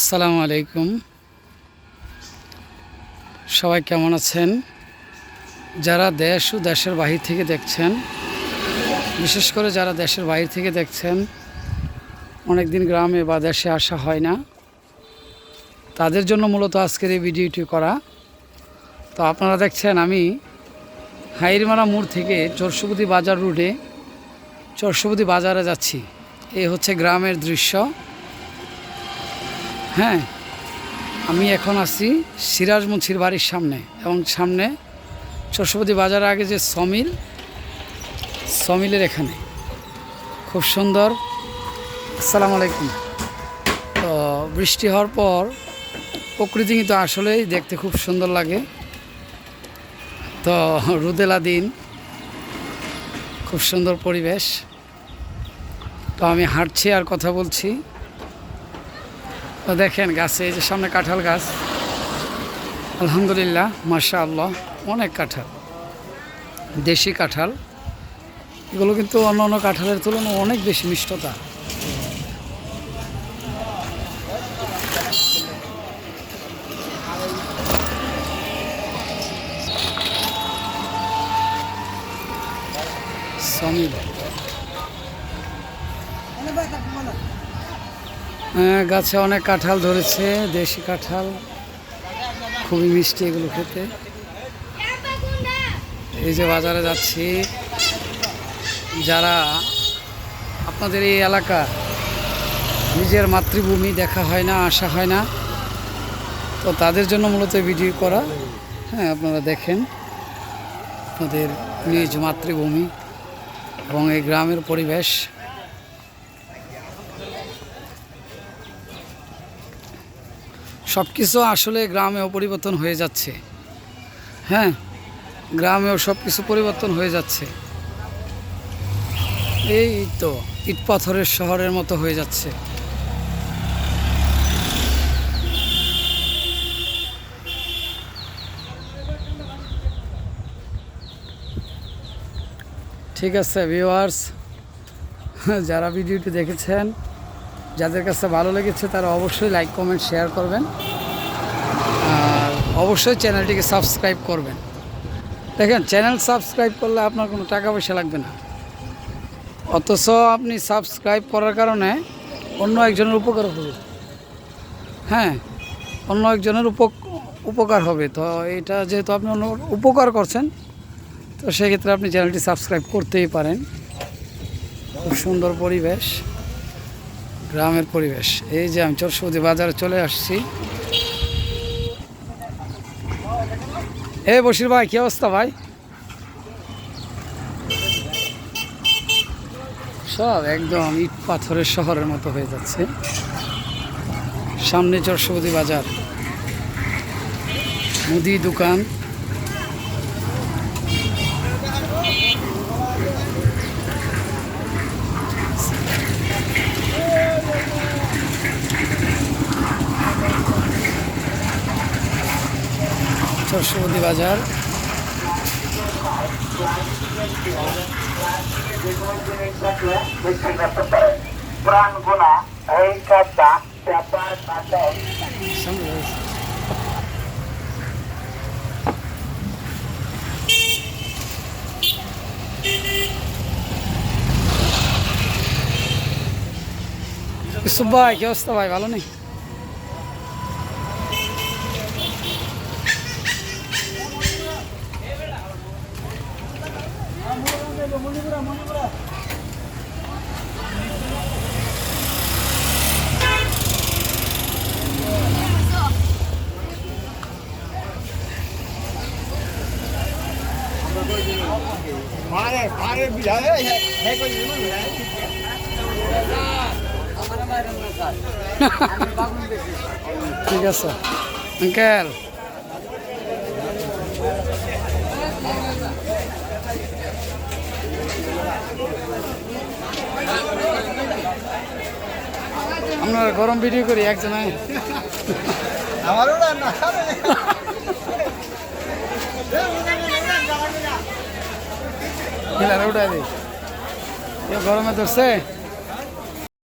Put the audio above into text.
আসসালামু আলাইকুম। সবাই কেমন আছেন? যারা দেশ ও দেশের বাহির থেকে দেখছেন, বিশেষ করে যারা দেশের বাহির থেকে দেখছেন অনেক দিন গ্রামে বা দেশে আসা হয় না, তাদের জন্য মূলত আজকের এই ভিডিওটি করা। তো আপনারা দেখছেন, আমি হাইরমারা মোড় থেকে চরসুপতি বাজার রুটে চরসুপতি বাজারে যাচ্ছি। এই হচ্ছে গ্রামের দৃশ্য। হ্যাঁ আমি এখন আছি সিরাজ মুন্সির বাড়ির সামনে এবং সামনে চরসপতি বাজার আগে যে সমিল, সমিলের এখানে। খুব সুন্দর। আসসালামু আলাইকুম। তো বৃষ্টি হওয়ার পর প্রকৃতি কিন্তু আসলেই দেখতে খুব সুন্দর লাগে। তো রুদেলা দিন। খুব সুন্দর পরিবেশ। তো আমি হাঁটছি আর কথা বলছি। তো দেখেন গাছে, এই যে সামনে কাঁঠাল গাছ। আলহামদুলিল্লাহ মাশা আল্লাহ অনেক কাঁঠাল। দেশি কাঁঠাল। এগুলো কিন্তু অন্য অন্য কাঁঠালের তুলনায় অনেক বেশি মিষ্টতা। সমিল গাছে অনেক কাঁঠাল ধরেছে, দেশি কাঁঠাল। খুবই মিষ্টি এগুলো খেতে। এই যে বাজারে যাচ্ছি। যারা আপনাদের এই এলাকা, নিজের মাতৃভূমি দেখা হয় না, আসা হয় না, তো তাদের জন্য মূলত ভিডিও করা। হ্যাঁ আপনারা দেখেন আপনাদের নিজ মাতৃভূমি এবং এই গ্রামের পরিবেশ। সব কিছু আসলে গ্রামেও পরিবর্তন হয়ে যাচ্ছে। হ্যাঁ গ্রামেও সব কিছু পরিবর্তন হয়ে যাচ্ছে। এই তো ইট পাথরের শহরের মতো হয়ে যাচ্ছে। ঠিক আছে ভিউয়ার্স যারা ভিডিওটি দেখেছেন যাদের কাছে ভালো লেগেছে তারা অবশ্যই লাইক, কমেন্ট, শেয়ার করবেন। আর অবশ্যই চ্যানেলটিকে সাবস্ক্রাইব করবেন। দেখেন, চ্যানেল সাবস্ক্রাইব করলে আপনার কোনো টাকা পয়সা লাগবে না। অথচ আপনি সাবস্ক্রাইব করার কারণে অন্য একজনের উপকার হবে। হ্যাঁ অন্য একজনের উপ উপকার হবে। তো এটা যেহেতু আপনি অন্য উপকার করছেন, তো সেক্ষেত্রে আপনি চ্যানেলটি সাবস্ক্রাইব করতেই পারেন। খুব সুন্দর পরিবেশ। গ্রামের পরিবেশ। এই যে আমি চরসৌদি বাজারে চলে আসছি। এ বসির ভাই, কি অবস্থা ভাই? সব একদম ইট পাথরের শহরের মতো হয়ে যাচ্ছে। সামনে চরসৌদি বাজার। মুদি দোকান চরসৌদি বাজার প্রাণ গুণা এই শ্রদ্ধা ব্যাপার কাছে সামনে রয়েছে। ইউসুফ ভাই কি অবস্থা ভাই ভালো নেই মারে মারে বিড়ালে হে কই দিমু ঠিক আছে। আঙ্কেল। আমরা গরম ভিডিও করি একজনে। আমারও না। না হিলারে উঠাই দিই গরমে ধরছে।